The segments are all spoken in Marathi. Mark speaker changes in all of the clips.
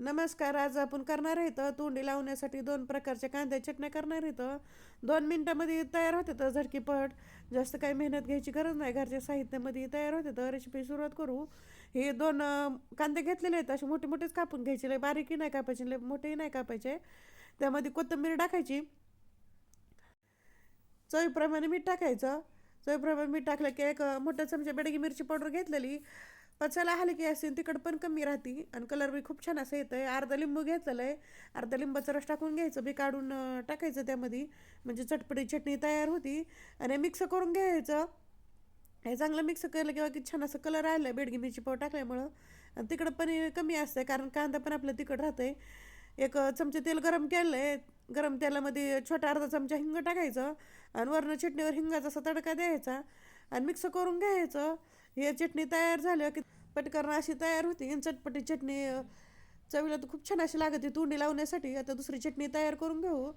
Speaker 1: नमस्कार आज आपण करणार आहेत तोंडी लावण्यासाठी दोन प्रकारच्या कांद्या चटण्या करणार आहेत दोन मिनटामध्ये तयार होते तर झटकीपट जास्त काही मेहनत घ्यायची गरज नाही घरच्या साहित्यामध्ये तयार होते तर रेसिपी सुरुवात करू. हे दोन कांदे घेतलेले आहेत असे मोठे मोठेच कापून घ्यायचे लय बारीकही नाही कापायचे लय मोठेही नाही कापायचे. त्यामध्ये कोथिंबीर टाकायची. चवीप्रमाणे मीठ टाकायचं. चवीप्रमाणे मीठ टाकलं की एक मोठ्या मोठा चमचा बेडगी मिरची पावडर घेतलेली. पचायला हलकी असते तिखट पण कमी राहते. आणि कलर बी खूप छान असं येतं आहे अर्धा लिंबू घेतलेलं आहे अर्धा लिंबाचा रस टाकून घ्यायचं. बी काढून टाकायचं त्यामध्ये. म्हणजे चटपटी चटणी तयार होती. आणि मिक्स करून घ्यायचं. हे चांगलं मिक्स केलं किंवा की छान असं कलर आलं आहे बेडगी मिरची पाव टाकल्यामुळं. आणि तिकडं पण कमी असतं कारण कांदा पण आपलं तिखट आहे एक चमचे तेल गरम केलं आहे गरम तेलामध्ये छोटा अर्धा चमचा हिंग टाकायचं आणि वरनं चटणीवर हिंगाचा असा तडका द्यायचा आणि मिक्स करून घ्यायचं. हे चटणी तयार झालं की पटकन अशी तयार होती आणि चटपटी चटणी चवीला तर खूप छान अशी लागते तोंडी लावण्यासाठी. आता दुसरी चटणी तयार करून घेऊ.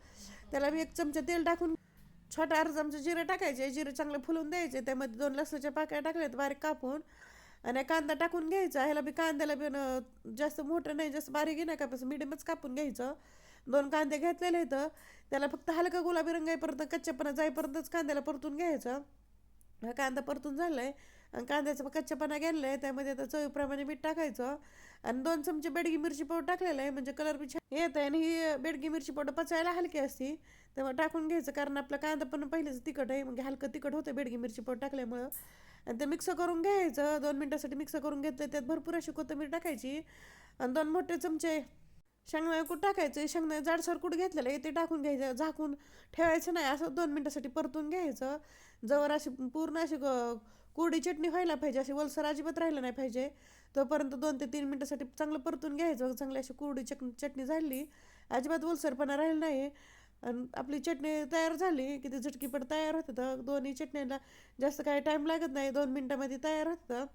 Speaker 1: त्याला मी एक चमचा तेल टाकून छोटा अर्धा चमचा जिरे टाकायचे. जिरे चांगले फुलून द्यायचे. त्यामध्ये दोन लसणाच्या पाकळ्या टाकल्यात बारीक कापून. आणि कांदा टाकून घ्यायचा. ह्याला बी कांद्याला बी जास्त मोठं नाही जास्त बारीक नाही कापायचं मिडियमच कापून घ्यायचं. दोन कांदे घेतलेले आहेत. त्याला फक्त हलका गुलाबी रंग येईपर्यंत कच्च्यापणा जाईपर्यंतच कांद्याला परतून घ्यायचं. हा कांदा परतून झाला आहे आणि कांद्याचा कच्चापणा गेलेला आहे त्यामध्ये आता चवीप्रमाणे मीठ टाकायचं. आणि दोन चमचे बेडगी मिरची पावडर टाकलेलं आहे म्हणजे कलर बी छान येत आहे. आणि ही बेडगी मिरची पावडर पचायला हलकी असते तेव्हा टाकून घ्यायचं. कारण आपला कांदा पण पहिलेच तिखट आहे म्हणजे हलकं तिखट होतं बेडगी मिरची पावडर टाकल्यामुळं. आणि ते मिक्स करून घ्यायचं. दोन मिनटासाठी मिक्स करून घेतलं त्यात भरपूर अशी कोथिंबीर टाकायची. आणि दोन मोठे चमचे शेंगदाणे कूट टाकायचं. शेंगदाणे जाडसर कूट घेतलेलं आहे ते टाकून घ्यायचं. झाकून ठेवायचं नाही असं दोन मिनटासाठी परतून घ्यायचं. जवळ अशी पूर्ण अशी कोरडी चटणी व्हायला पाहिजे अशी वलसर अजिबात राहिलं नाही पाहिजे. तोपर्यंत दोन ते तीन मिनटासाठी चांगलं परतून घ्यायचं. चांगली अशी कोरडी चट चटणी झाली अजिबात वलसरपणा राहिला नाही. आणि आपली चटणी तयार झाली की ती झटकीपट तयार होतं. तर दोन्ही चटण्यांना जास्त काही टाईम लागत नाही. दोन मिनटामध्ये तयार होतं.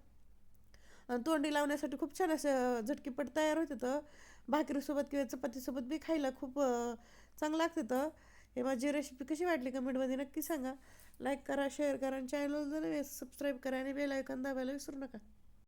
Speaker 1: आणि तोंडी लावण्यासाठी खूप छान असं झटकीपट तयार होतं. तर भाकरीसोबत किंवा चपातीसोबत बी खायला खूप चांगलं लागतं. तर हे माझी रेसिपी कशी वाटली कमेंटमध्ये नक्की सांगा. लाईक करा शेअर करा आणि चॅनल सबस्क्राईब करा आणि बेल आयकॉन दाबायला विसरू नका.